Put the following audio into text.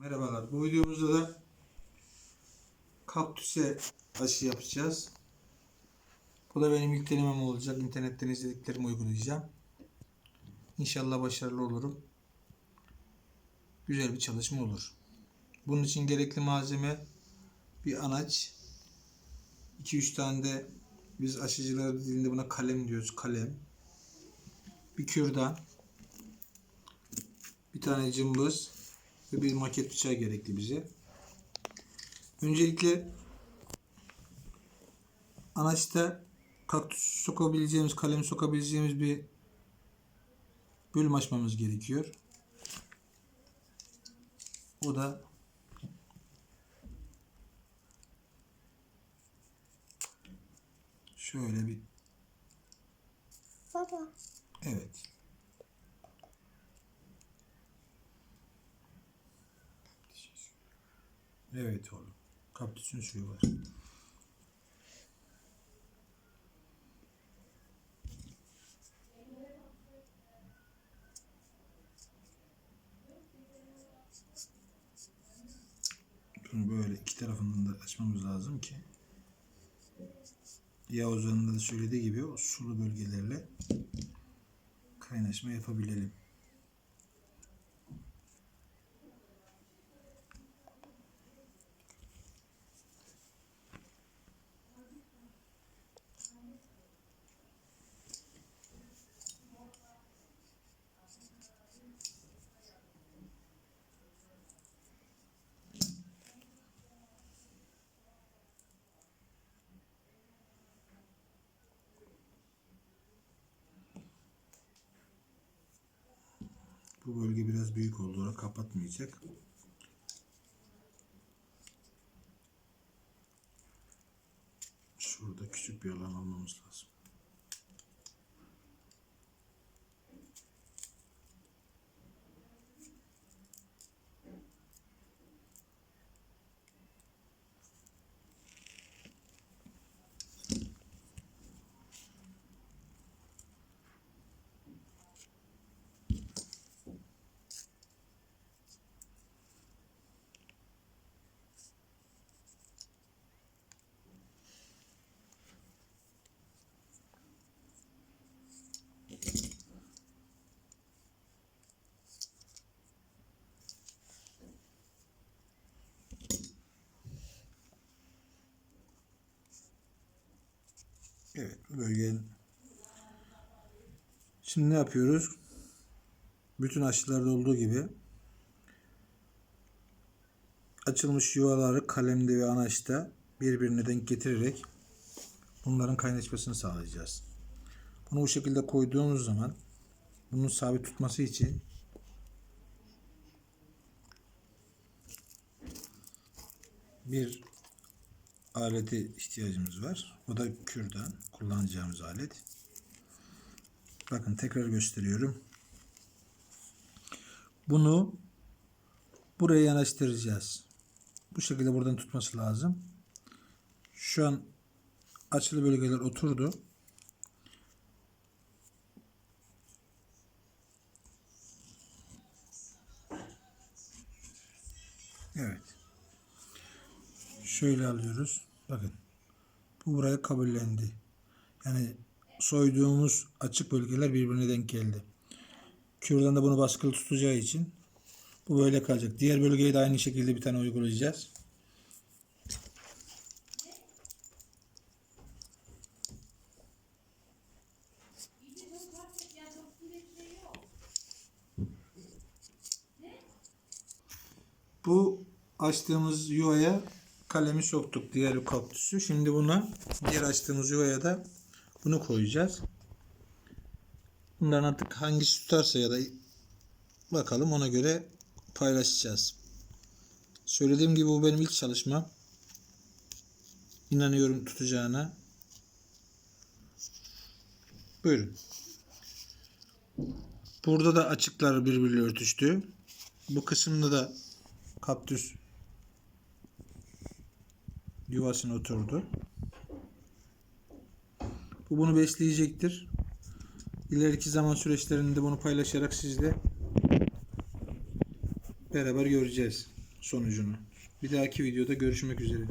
Merhabalar. Bu videomuzda da kaktüse aşı yapacağız. Bu da benim ilk denemem olacak. İnternetten izlediklerimi uygulayacağım. İnşallah başarılı olurum. Güzel bir çalışma olur. Bunun için gerekli malzeme bir anaç, 2-3 tane de biz aşıcılar dilinde buna kalem diyoruz. Kalem. Bir kürdan. Bir tane cımbız ve bir maket bıçağı gerekli bize. Öncelikle anaçta kaktüs sokabileceğimiz, kalem sokabileceğimiz bir bölüm açmamız gerekiyor. O da şöyle bir Baba. evet. Evet oğlum. Kaktüsün suyu var. Bunu böyle iki tarafından da açmamız lazım ki Yavuz Han'ın da söylediği gibi o sulu bölgelerle kaynaşma yapabilelim. Bu bölge biraz büyük oldu. Orası kapatmayacak. Şurada küçük bir alan almamız lazım. Evet, bu bölgenin Şimdi ne yapıyoruz? Bütün aşılarda olduğu gibi açılmış yuvaları kalemde ve anaçta birbirine denk getirerek bunların kaynaşmasını sağlayacağız. Bunu bu şekilde koyduğumuz zaman bunun sabit tutması için bir alete ihtiyacımız var. O da kürdan kullanacağımız alet. Bakın tekrar gösteriyorum. Bunu buraya yanaştıracağız. Bu şekilde buradan tutması lazım. Şu an açılı bölgeler oturdu. Evet. Şöyle alıyoruz. Bakın. Bu buraya kabullendi. Yani soyduğumuz açık bölgeler birbirine denk geldi. Kürdan da bunu baskılı tutacağı için bu böyle kalacak. Diğer bölgeye de aynı şekilde bir tane uygulayacağız. Bu açtığımız yuvaya kalemi soktuk diğer kaktüsü. Şimdi buna diğer açtığımız yuvaya da bunu koyacağız. Bunların artık hangisi tutarsa ya da bakalım ona göre paylaşacağız. Söylediğim gibi bu benim ilk çalışmam. İnanıyorum tutacağına. Buyurun. Burada da açıklar birbiriyle örtüştü. Bu kısımda da kaktüs yuvasına oturdu. Bu bunu besleyecektir. İleriki zaman süreçlerinde bunu paylaşarak sizle beraber göreceğiz. sonucunu. Bir dahaki videoda görüşmek üzere.